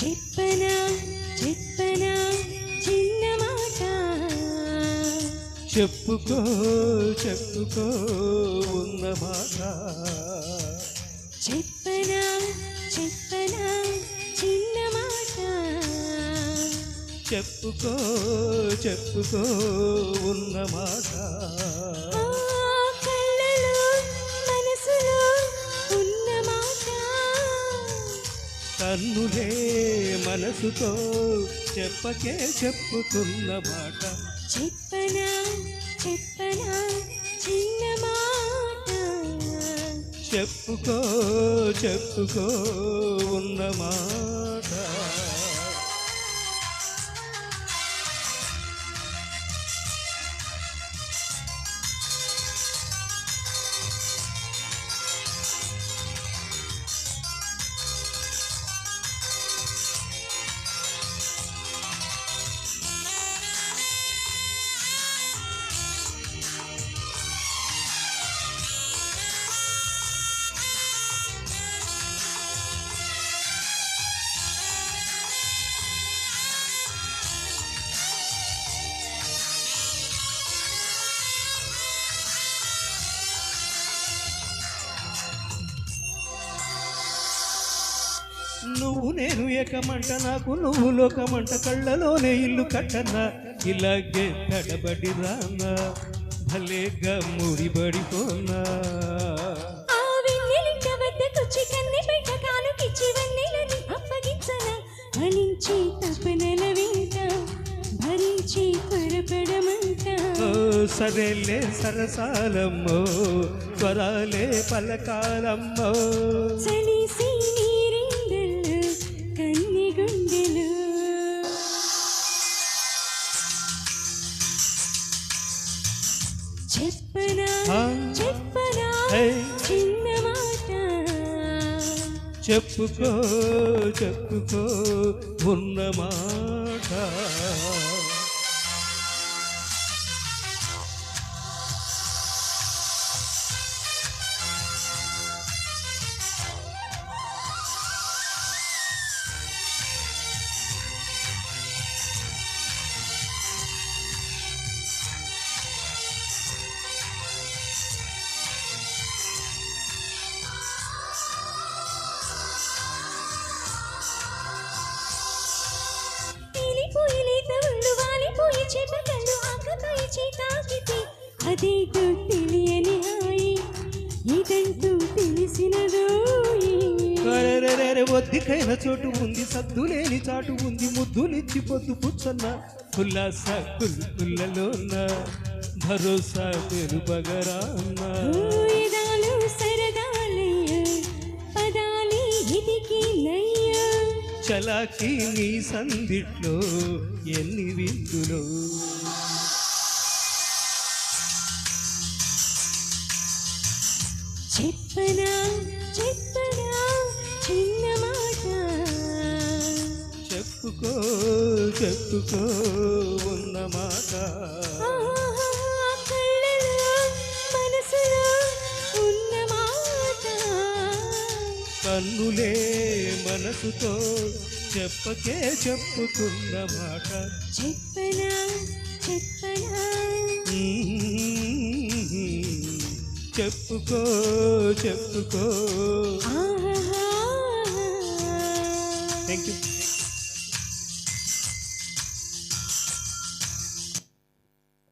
చెప్పనా చెప్పనా చిన్న మాట? చెప్పుకో చెప్పుకో ఉన్న మాట. చెప్పనా చెప్పనా చిన్న మాట? చెప్పుకో చెప్పుకో ఉన్న మాట. కన్నులే మనసుతో చెప్పకే చెప్పుతున్న మాట. చెప్పనా చెప్పనా చిన్న మాట. చెప్పుకో చెప్పుకో ఉన్న మాట. నువ్వు నేను ఏకమంట నాకు నువ్వు లోకమంట కళ్ళలోనే ఇల్లు కట్టన్నా ఇలాగే తడబడి రానా? భలేగా ముడిబడిపోనా ఫలించి తపనల వెంట భరించి పరపడమంట ఓ సరేలే సరసాలమ్మో స్వరాలే పలకాలమ్మో. చలిసి గుండెలు. చెప్పనా ఆ, చెప్పనా హే, చిన్న మాట. చెప్పుకో చెప్పుకో ఉన్న మాట. ఆకతాయి చేతాకితే అదేంటో తెలియని హాయి. ఇదంటూ కరెరెరెరె ఒద్దికైన చోటు ఉంది సద్దు లేని చాటు ఉంది ముద్దులిచ్చి పొద్దు పుచ్చన్న. కుల్లాస కుల్కుల్లలోన భరోసా నయ్య. చలాకి నీ సందిట్లో ఎన్ని విందులో. చెప్పనా చెప్పనా చిన్న మాట? చెప్పుకో చెప్పుకో ఉన్న మాట. కన్నులే మనసుతో చెప్పకే చెప్పుతున్న మాట. చెప్పనా చెప్పనా? చెప్పుకో చెప్పుకో. Thank you